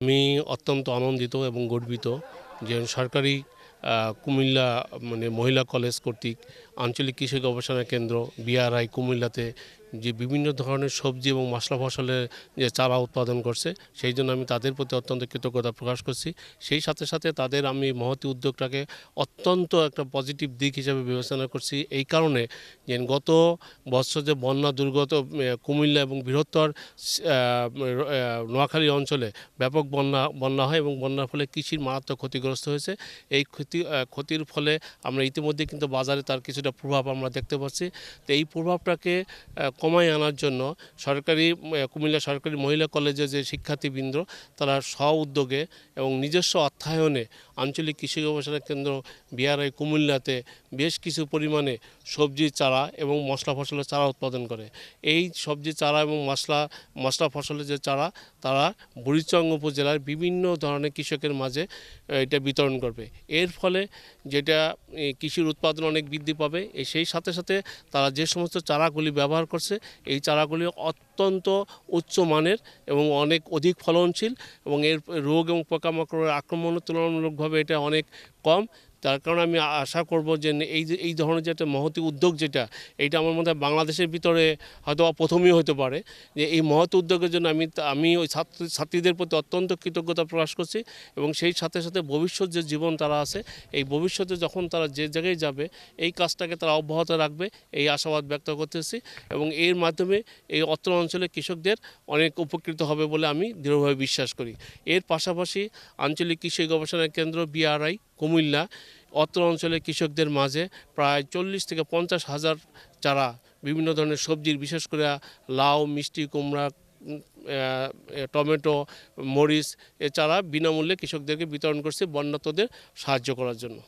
আমি অত্যন্ত আনন্দিত এবং গর্বিত যে সরকারি কুমিল্লা মানে মহিলা কলেজ কর্তৃক আঞ্চলিক কৃষি গবেষণা কেন্দ্র, বিআরআই, কুমিল্লাতে যে বিভিন্ন ধরনের সবজি এবং মশলা ফসলের যে চারা উৎপাদন করছে, সেই জন্য আমি তাদের প্রতি অত্যন্ত কৃতজ্ঞতা প্রকাশ করছি। সেই সাথে সাথে তাদের আমি মহতি উদ্যোগটাকে অত্যন্ত একটা পজিটিভ দিক হিসেবে বিবেচনা করছি। এই কারণে যে গত বছর যে বন্যা দুর্গত কুমিল্লা এবং বৃহত্তর নোয়াখালী অঞ্চলে ব্যাপক বন্যা বন্যা হয় এবং বন্যার ফলে কৃষির মারাত্মক ক্ষতিগ্রস্ত হয়েছে। এই ক্ষতি ক্ষতির ফলে আমরা ইতিমধ্যে কিন্তু বাজারে তার কিছুটা প্রভাব আমরা দেখতে পাচ্ছি। তো এই প্রভাবটাকে কমায় আনার জন্য সরকারি কুমিল্লা সরকারি মহিলা কলেজের যে শিক্ষার্থীবৃন্দ, তারা স্ব উদ্যোগে এবং নিজস্ব অর্থায়নে আঞ্চলিক কৃষি গবেষণা কেন্দ্র বিআরআই কুমিল্লাতে বেশ কিছু পরিমাণে সবজির চারা এবং মশলা ফসলের চারা উৎপাদন করে। এই সবজি, চারা এবং মশলা মশলা ফসলের যে চারা, তারা বুড়িচং উপজেলার বিভিন্ন ধরনের কৃষকের মাঝে এটা বিতরণ করবে। এর ফলে যেটা কৃষির উৎপাদন অনেক বৃদ্ধি পাবে। সেই সাথে সাথে তারা যে সমস্ত চারাগুলি ব্যবহার করছে, এই চারাগুলি অত্যন্ত উচ্চ মানের এবং অনেক অধিক ফলনশীল এবং এর, রোগ এবং পোকামাকড়ের আক্রমণ তুলনামূলকভাবে এটা অনেক কম। তার কারণে আমি আশা করব যে এই এই ধরনের যে একটা মহতি উদ্যোগ যেটা, এইটা আমার মধ্যে বাংলাদেশের ভিতরে হয়তো প্রথমেই হতে পারে। যে এই মহৎ উদ্যোগের জন্য আমি আমি ওই ছাত্র ছাত্রীদের প্রতি অত্যন্ত কৃতজ্ঞতা প্রকাশ করছি এবং সেই সাথে সাথে ভবিষ্যৎ যে জীবন তারা আছে, এই ভবিষ্যতে যখন তারা যে জায়গায় যাবে, এই কাজটাকে তারা অব্যাহত রাখবে, এই আশাবাদ ব্যক্ত করতেছি এবং এর মাধ্যমে এই অত্র অঞ্চলের কৃষকদের অনেক উপকৃত হবে বলে আমি দৃঢ়ভাবে বিশ্বাস করি। এর পাশাপাশি আঞ্চলিক কৃষি গবেষণা কেন্দ্র বিআরআই কুমিল্লা, অত্র অঞ্চলের কৃষকদের মাঝে প্রায় চল্লিশ থেকে পঞ্চাশ হাজার চারা বিভিন্ন ধরনের সবজির, বিশেষ করে লাউ, মিষ্টি, কুমড়া টমেটো, মরিচ, এ চারা বিনামূল্যে কৃষকদেরকে বিতরণ করছে বন্যাতদের সাহায্য করার জন্য।